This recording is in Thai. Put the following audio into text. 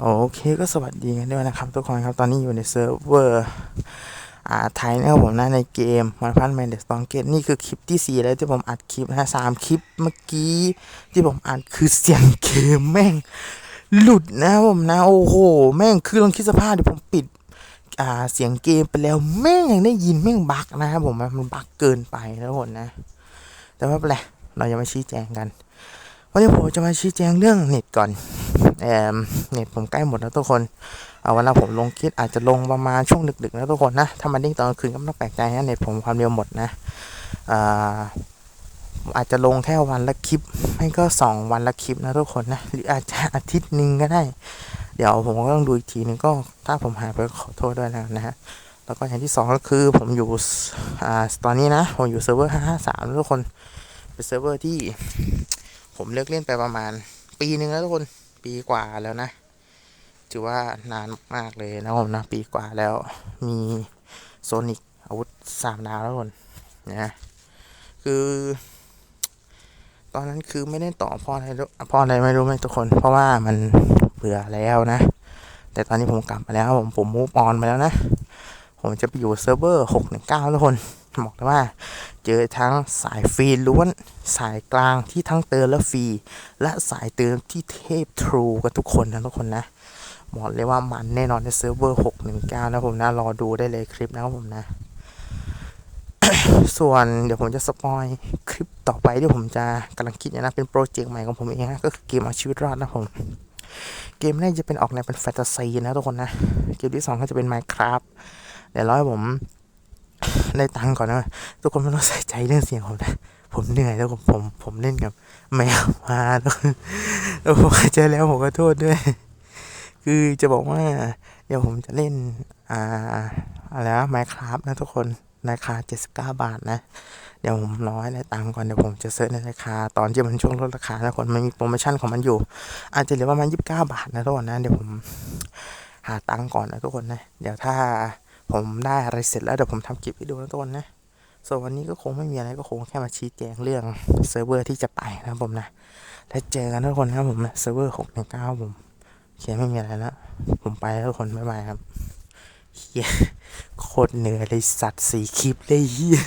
โอเคก็สวัสดีกันด้วยนะครับ ทุกคนครับตอนนี้อยู่ในเซิร์ฟเวอร์อ่าไทยนะครับผมนะในเกมมันพันแมนเดสตองเกตนี่คือคลิปที่สี่แล้วที่ผมอัดคลิปนะสามคลิปเมื่อกี้ที่ผมอัดคือเสียงเกมแม่ง หลุดนะผมนะ โอ้โห แม่งคือลองคิดสภาพเดี๋ยวผมปิดอ่าเสียงเกมไปแล้วแม่งยังได้ยินแม่งบักนะครับผมมันบักเกินไปนะทุกคนนะ แต่ไม่เป็นไรเราจะมาชี้แจงกัน วันนี้ผมจะมาชี้แจงเรื่องเน็ตก่อนเอมเน็ตผมใกล้หมดแล้วทุกคน เอาวันละผมลงคลิปอาจจะลงประมาณช่วงดึกๆนะทุกคนนะ ถ้ามันดิ้งตอนกลางคืนก็ไม่ต้องแปลกใจนะเน็ตผมความเร็วหมดนะอ่าอาจจะลงแค่วันละคลิป ไม่ก็สองวันละคลิปนะทุกคนนะ หรืออาจจะอาทิตย์หนึ่งก็ได้ เดี๋ยวผมก็ต้องดูอีกทีนึงก็ถ้าผมหายไปขอโทษด้วยแล้วนะฮะ แล้วก็อย่างที่สองก็คือผมอยู่อ่าตอนนี้นะ ผมอยู่เซิร์ฟเวอร์ห้าห้าสามทุกคน เป็นเซิร์ฟเวอร์ที่ ผมเลิกเล่นไปประมาณ ปีหนึ่งแล้วทุกคนปีกว่าแล้วนะ ถือว่านานมากเลยนะผมนะ ปีกว่าแล้วมีโซนิกอาวุธสามดาวแล้วทุกคนนะคือ ตอนนั้นคือไม่ได้ต่อเพราะอะไรรู้เพราะอะไรไม่รู้ไหมทุกคน เพราะว่ามันเบื่อแล้วนะ แต่ตอนนี้ผมกลับมาแล้ว ผมผมมูฟออนมาแล้วนะ ผมจะไปอยู่เซิร์ฟเวอร์หกหนึ่งเก้าทุกคน บอกเลยว่า เจอทั้งสายฟรีล้วน สายกลางที่ทั้งเติมและฟรีและสายเติมที่เทพทรูกันทุกคนนะทุกคนนะบอกเลยว่ามันแน่นอนในเซิร์ฟเวอร์619 นะผมนะ รอดูได้เลยคลิปนะครับผมนะ ส่วนเดี๋ยวผมจะสปอยคลิปต่อไปที่ผมจะกำลังคิดนะ เป็นโปรเจกต์ใหม่ของผมเองนะ ก็คือเกมเอาชีวิตรอดนะผม เกมแรกจะเป็นออกแนวเป็นแฟนตาซีนะทุกคนนะ เกมที่สองก็จะเป็น Minecraft เดี๋ยวรอให้ผม ได้ตังก่อนนะทุกคนไม่ต้องใส่ใจเรื่องเสียงผมนะผมเหนื่อยแล้วผมผมผมเล่นกับแมวมาแล้วแล้วผมเจอแล้วผมก็โทษด้วย คือจะบอกว่า เดี๋ยวผมจะเล่น อ่าอะไรนะไมครับนะทุกคนราคา79บาทนะ เดี๋ยวผมรอให้ได้ตังก่อนเดี๋ยวผมจะเซิร์ชในราคา ตอนที่มันช่วงลดราคานะทุกคนมันมีโปรโมชั่นของมันอยู่ อาจจะเหลือประมาณ29บาทนะทุกคนนะเดี๋ยวผมหาตังก่อนนะทุกคนนะ เดี๋ยวถ้า ผมได้อะไรเสร็จแล้วเดี๋ยวผมทำคลิปให้ดูนะทุกคนนะส่วนวันนี้ก็คงไม่มีอะไรก็คงแค่มาชี้แจงเรื่องเซิร์ฟเวอร์ที่จะไปนะผมนะแล้วเจอกันทุกคนนะครับผมนะเซิร์ฟเวอร์หกหนึ่งเก้าผมเขียนไม่มีอะไรแล้วผมไปแล้วทุกคนบ๊ายบายครับเฮียโคตรเหนื่อยเลยสัตว์สี่คลิปเลยเฮีย